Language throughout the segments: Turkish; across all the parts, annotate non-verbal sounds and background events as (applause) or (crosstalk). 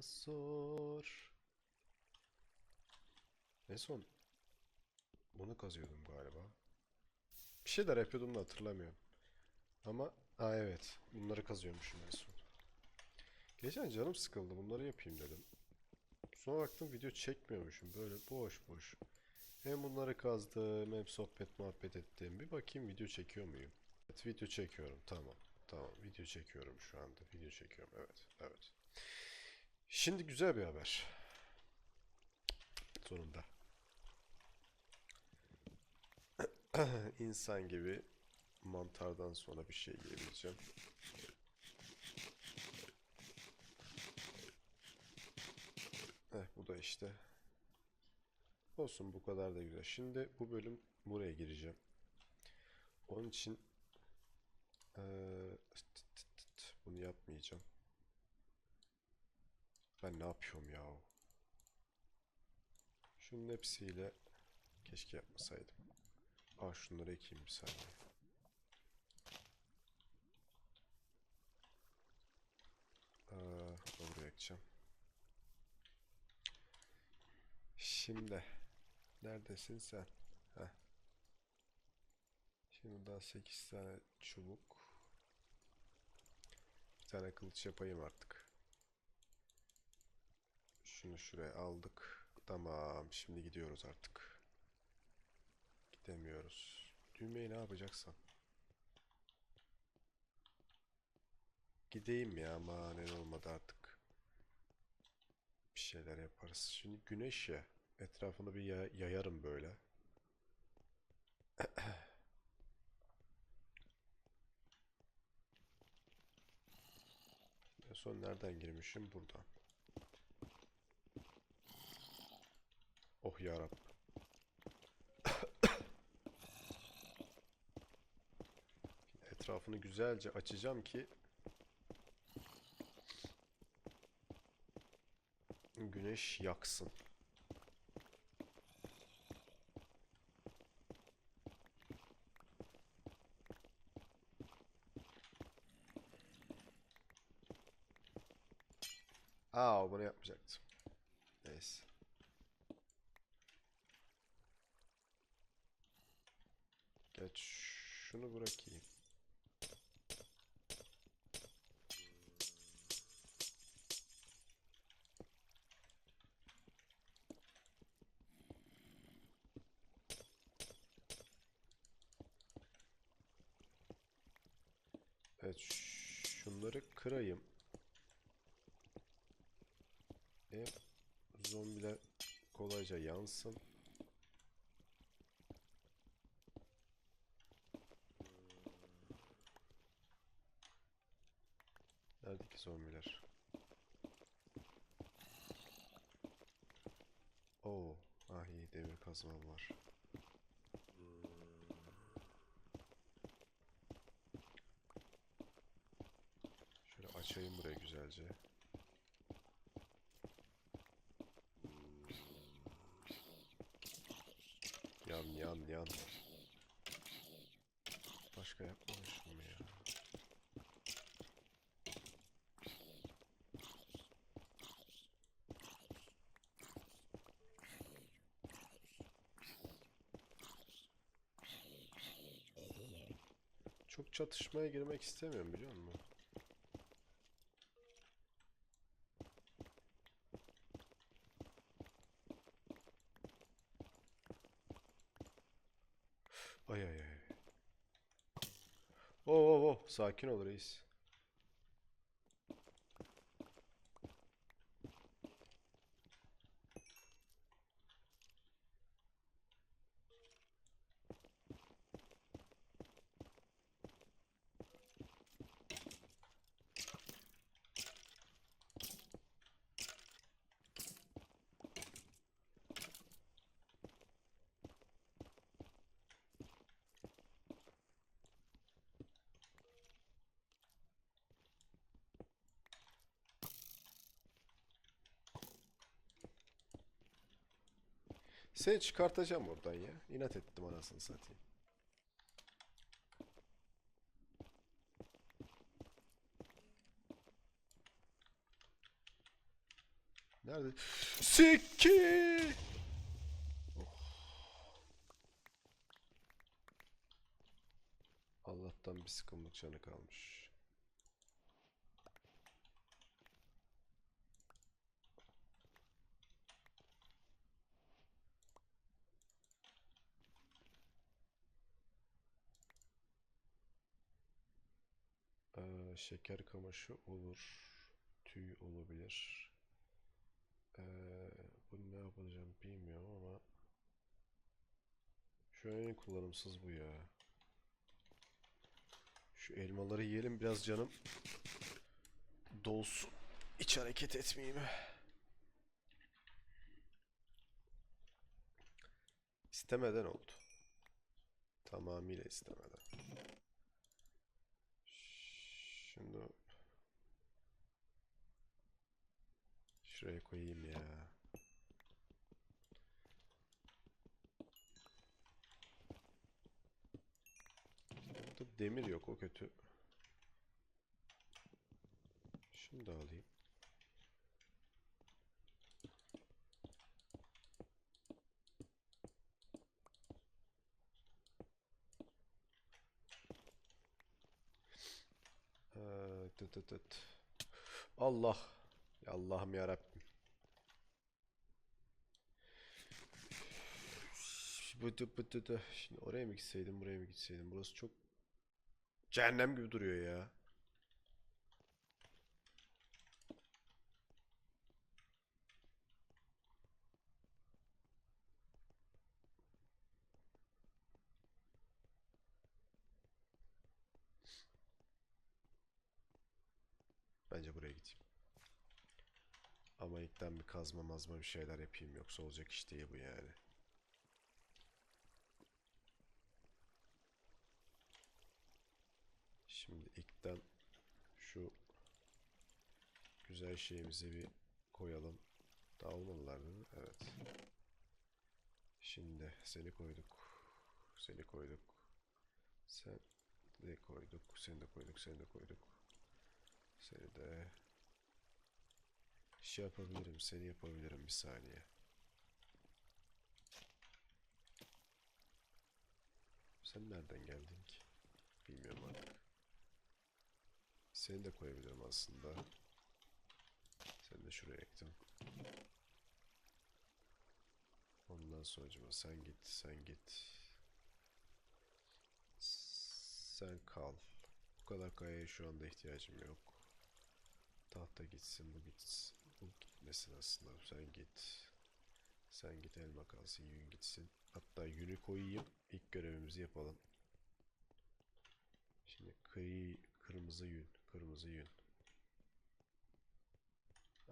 zor. En son bunu kazıyordum galiba. Bir şeyler yapıyordum da hatırlamıyorum. Ama ha evet bunları kazıyormuşum en son. Geçen canım sıkıldı bunları yapayım dedim. Sonra baktım video çekmiyormuşum böyle boş boş. Hem bunları kazdım hem sohbet muhabbet ettim. Bir bakayım video çekiyor muyum? Evet video çekiyorum tamam. Tamam video çekiyorum şu anda. Video çekiyorum evet evet. Şimdi güzel bir haber. Sonunda. (clears throat) İnsan gibi mantardan sonra bir şey yiyebileceğim. Eh bu da işte. Olsun bu kadar da güzel. Şimdi bu bölüm buraya gireceğim. Onun için tıt, bunu yapmayacağım. Ben ne yapıyorum ya? Şunun hepsiyle keşke yapmasaydım. Aa şunları ekeyim bir saniye. Aa, buraya ekeceğim. Şimdi neredesin sen? Heh. Şimdi daha 8 tane çubuk. Bir tane kılıç yapayım artık. Şunu şuraya aldık. Tamam, şimdi gidiyoruz artık. Gidemiyoruz. Düğmeyi ne yapacaksam. Gideyim ya ama olmadı artık. Bir şeyler yaparız. Şimdi güneş ya. Etrafını bir ya- yayarım böyle. (clears throat) Son nereden girmişim? Buradan. Oh yarab. Etrafını güzelce açacağım ki güneş yaksın. Aa bunu yapmayacaktım. Neyse. Şunu bırakayım. Evet şunları kırayım. E, zombiler kolayca yansın. Zombiler? Oo, ah iyi demir kazmam var. Şöyle açayım burayı güzelce. Yan yan yan. Başka yapmamışım mı ya? Çok çatışmaya girmek istemiyorum biliyor musun? Ay ay ay. Oo, oo, oo. Sakin ol reis. Seni çıkartacağım oradan ya. İnat ettim anasını satayım. Nerede? Siki! Allah'tan bir sıkımlık canı kalmış. Ee, şeker kamaşı olur. Tüy olabilir. Ee, bunu ne yapacağım bilmiyorum ama şu an en kullanımsız bu ya. Şu elmaları yiyelim biraz canım dolsun. Hiç hareket etmeyeyim. İstemeden oldu. Tamamıyla istemeden. Şimdi şuraya koyayım ya. Burada demir yok o kötü. Şunu da alayım. Allah. Allah'ım ya Rabbim. Bıdı dı. Şimdi oraya mı gitseydim, buraya mı gitseydim? Burası çok cehennem gibi duruyor ya. Bence buraya gideyim. Ama ilkten bir kazma mazma bir şeyler yapayım yoksa olacak iş değil bu yani. Şimdi ilkten şu güzel şeyimizi bir koyalım. Daha olmadılar değil mi? Evet. Şimdi seni koyduk. Seni koyduk. Sen de koyduk. Seni de koyduk. Seni de koyduk. Seni de şey yapabilirim. Seni yapabilirim bir saniye. Sen nereden geldin ki? Bilmiyorum artık. Seni de koyabilirim aslında. Sen de şuraya ektim. Ondan sonra sen git, sen git. Sen kal. Bu kadar kayaya şu anda ihtiyacım yok. Tahta gitsin, bu gitsin. Bu gitmesin aslında. Sen git. Sen git elma kalsın, yün gitsin. Hatta yünü koyayım. İlk görevimizi yapalım. Şimdi kri, kırmızı yün, kırmızı yün.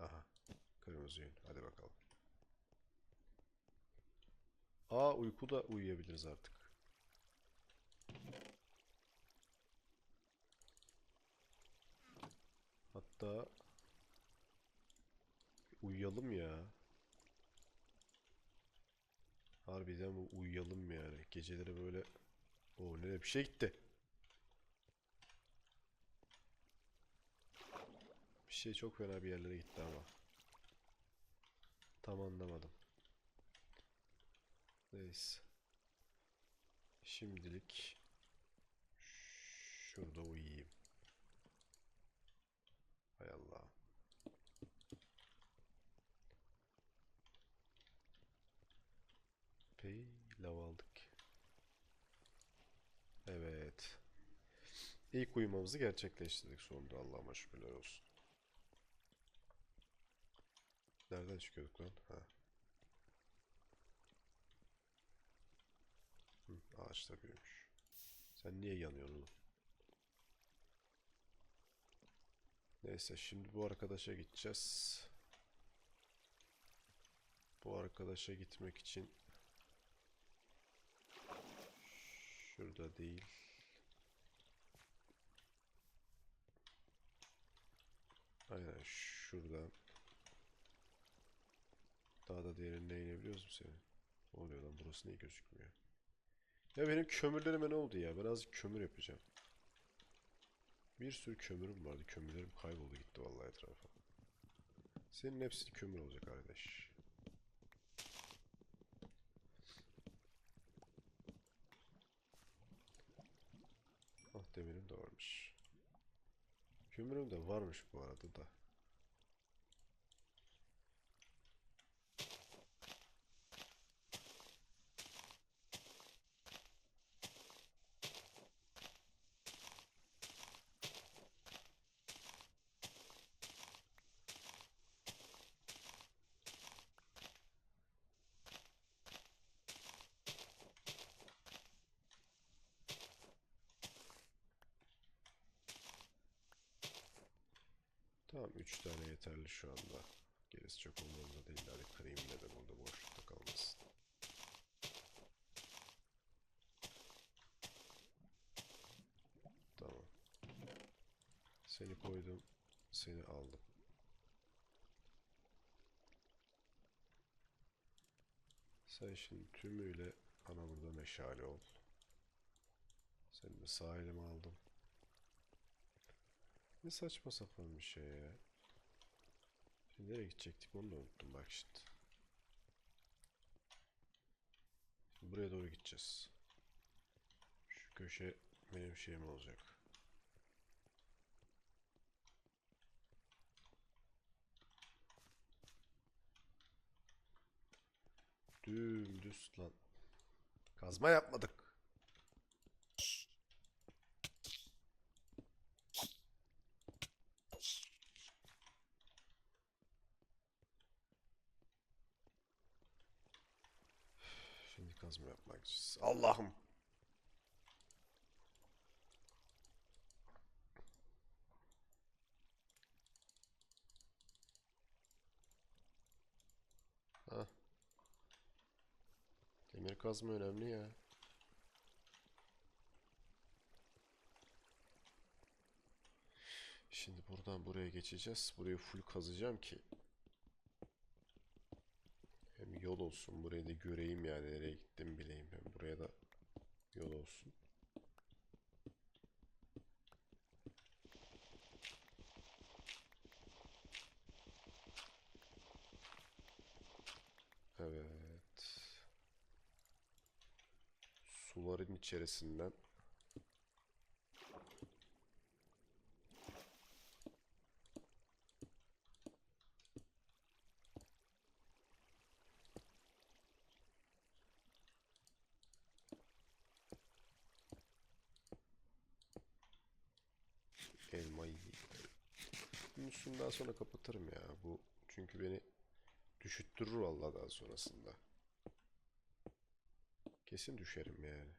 Aha, kırmızı yün. Hadi bakalım. Aa uykuda uyuyabiliriz artık. Hatta uyuyalım ya. Harbiden bu uyuyalım yani. Geceleri böyle o ne bir şey gitti. Bir şey çok fena bir yerlere gitti ama. Tam anlamadım. Neyse. Şimdilik şurada uyuyayım. Hay Allah. Pey lav aldık. Evet. İlk uyumamızı gerçekleştirdik sonunda Allah'ıma şükürler olsun. Nereden çıkıyorduk lan? Ha. Hı, ağaçta büyümüş. Sen niye yanıyorsun? Neyse şimdi bu arkadaşa gideceğiz. Bu arkadaşa gitmek için şurada değil. Aynen şuradan. Daha da derinine inebiliyoruz mu senin? Ne oluyor lan burası niye gözükmüyor? Ya benim kömürlerime ne oldu ya? Ben azıcık kömür yapacağım. Bir sürü kömürüm vardı. Kömürlerim kayboldu gitti vallahi etrafa. Senin hepsi kömür olacak arkadaş. Ah demirim de varmış. Kömürüm de varmış bu arada da. Tamam 3 tane yeterli şu anda. Gerisi çok umurumda değil. Hadi kırayım yine de burada boşlukta kalmasın. Tamam. Seni koydum. Seni aldım. Sen şimdi tümüyle bana burada meşale ol. Seni de sağ elime aldım. Ne saçma sapan bir şey ya. Şimdi nereye gidecektik onu da unuttum bak şimdi. Şimdi buraya doğru gideceğiz. Şu köşe benim şeyim olacak. Dümdüz lan. Kazma yapmadık. Kazma yapmak için. Allah'ım. Ha. Demir kazma önemli ya. Şimdi buradan buraya geçeceğiz. Burayı full kazacağım ki yol olsun. Burayı da göreyim yani nereye gittim bileyim. Hem buraya da yol olsun. Evet. Suların içerisinden Bunun üstünü sonra kapatırım ya. Bu çünkü beni düşüttürür vallahi daha sonrasında. Kesin düşerim yani.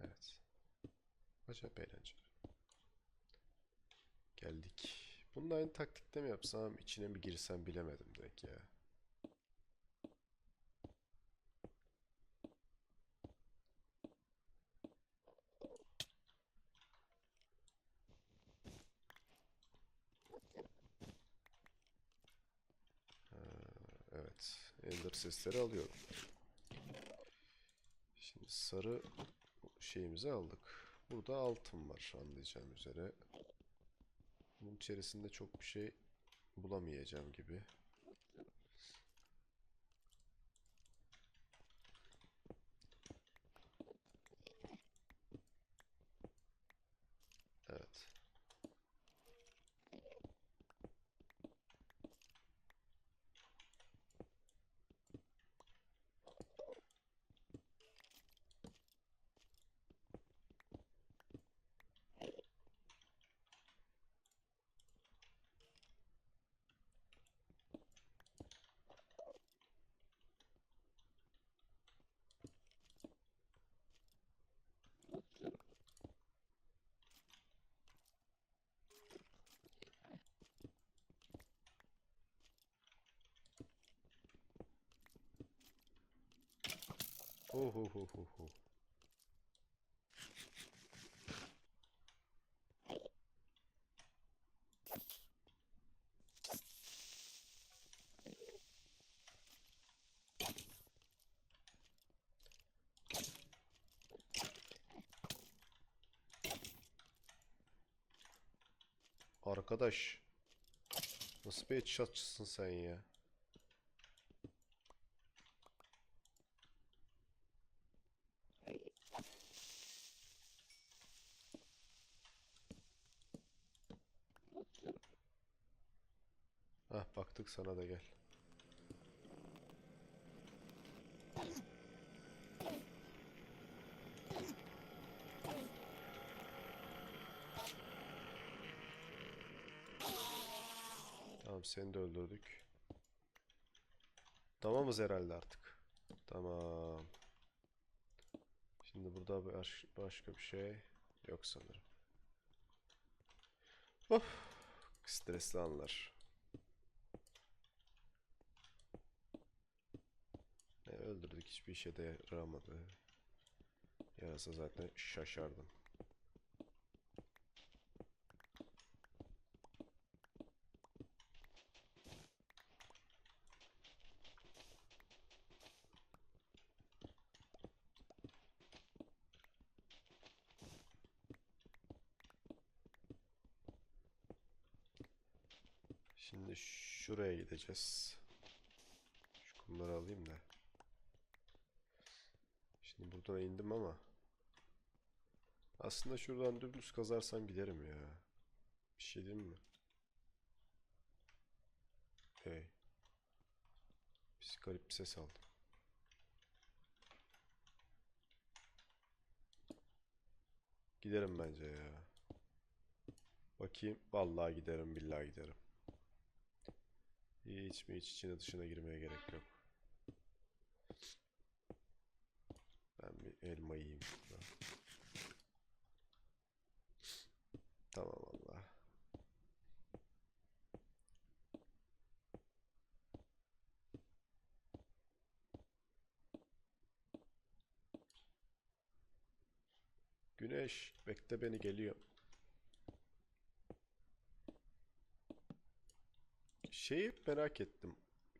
Evet. Acayip Bunun aynı taktikte mi yapsam, içine mi girsem bilemedim direkt ya. Evet. Ender sesleri alıyorum. Şimdi sarı şeyimizi aldık. Burada altın var anlayacağım üzere. Bunun içerisinde çok bir şey bulamayacağım gibi. Ho ho ho ho ho. Arkadaş Nasıl bir headshotçısın sen ya Baktık sana da gel. Tamam seni de öldürdük. Tamamız herhalde artık. Tamam. Şimdi burada baş- başka bir şey yok sanırım. Oh, stresli anlar. Öldürdük hiçbir işe de yaramadı. Yarasa zaten şaşardım. Şimdi şuraya gideceğiz. Şu kumları alayım da. Buradan indim ama aslında şuradan dümdüz kazarsam giderim ya. Bir şey diyeyim mi? Hey. Bir garip bir ses aldım. Giderim bence ya. Bakayım. Vallahi giderim, billahi giderim. Hiç mi hiç içine dışına girmeye gerek yok. Ben bir elma yiyeyim şurada. Tamam Allah. Güneş, bekle beni geliyor. Şeyi merak ettim.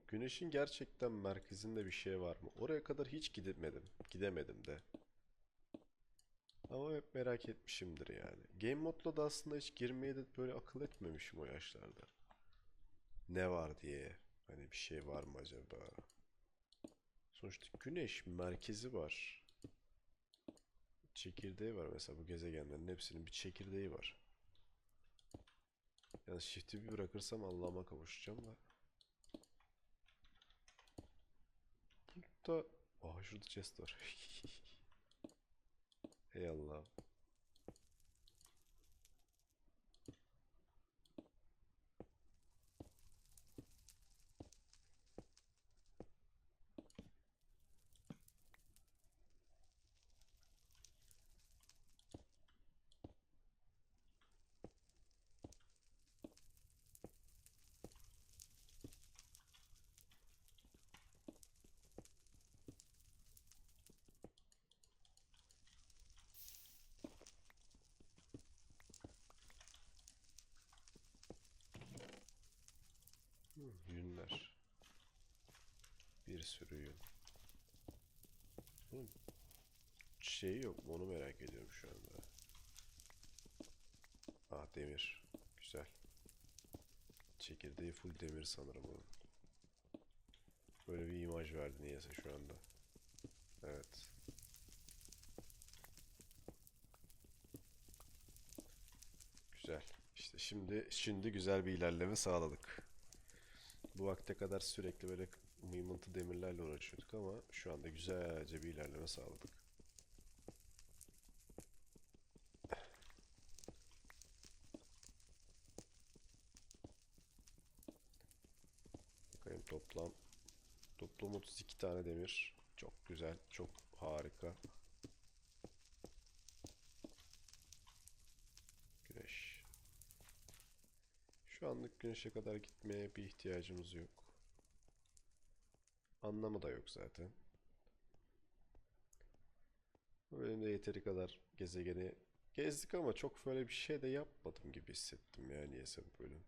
Güneşin gerçekten merkezinde bir şey var mı? Oraya kadar hiç gidemedim. Gidemedim de. Ama hep merak etmişimdir yani. Game modla da aslında hiç girmeye de böyle akıl etmemişim o yaşlarda. Ne var diye. Hani bir şey var mı acaba? Sonuçta güneş merkezi var. Çekirdeği var mesela bu gezegenlerin hepsinin bir çekirdeği var. Yani shift'i bir bırakırsam Allah'ıma kavuşacağım da. Burada... Aha şurada chest var. (laughs) يلا. Yünler. Bir sürü yün. Bunun şeyi yok mu onu merak ediyorum şu anda. Ah demir. Güzel. Çekirdeği full demir sanırım onun. Böyle bir imaj verdi niyeyse şu anda. Evet. Güzel. İşte şimdi şimdi güzel bir ilerleme sağladık. Bu vakte kadar sürekli böyle mıymıntı demirlerle uğraşıyorduk ama şu anda güzelce bir ilerleme sağladık. Bakayım toplam toplam 32 tane demir. Çok güzel, çok harika. Güneş. Şu anlık güneşe kadar gitmeye bir ihtiyacımız yok. Anlamı da yok zaten. Benim de yeteri kadar gezegeni gezdik ama çok böyle bir şey de yapmadım gibi hissettim ya niyeyse bu bölüm.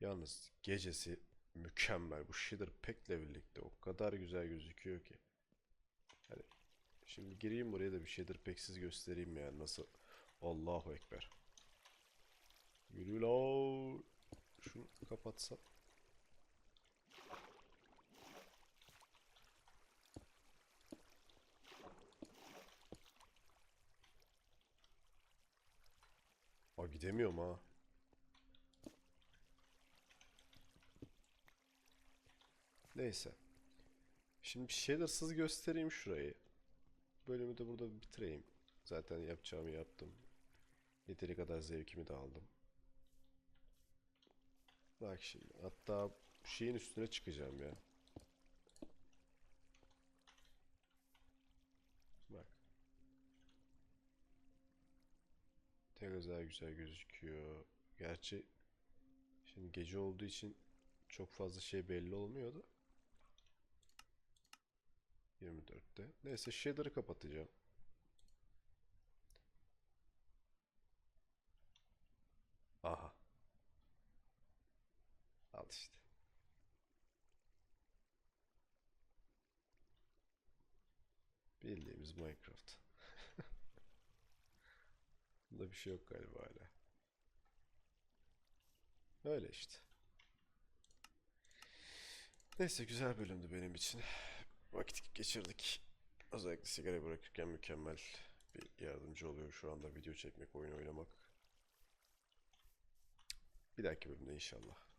Yalnız gecesi mükemmel. Bu Shader Pack'le birlikte o kadar güzel gözüküyor ki. Hani şimdi gireyim buraya da bir Shader Pack'siz göstereyim yani nasıl. Allahu Ekber. Yürü la. Şunu kapatsam. Aa gidemiyorum ha. Neyse. Şimdi bir shadersız göstereyim şurayı. Bölümü de burada bitireyim. Zaten yapacağımı yaptım. Yeteri kadar zevkimi de aldım. Bak şimdi. Hatta şeyin üstüne çıkacağım ya. Bak. Kadar güzel gözüküyor. Gerçi şimdi gece olduğu için çok fazla şey belli olmuyor da. 24'te. Neyse shader'ı kapatacağım. Aha. Al işte. Bildiğimiz Minecraft. (laughs) Bunda bir şey yok galiba hala. Öyle işte. Neyse güzel bölümdü benim için. Vakit geçirdik. Özellikle sigara bırakırken mükemmel bir yardımcı oluyor şu anda video çekmek, oyun oynamak. Bir dahaki bölümde inşallah.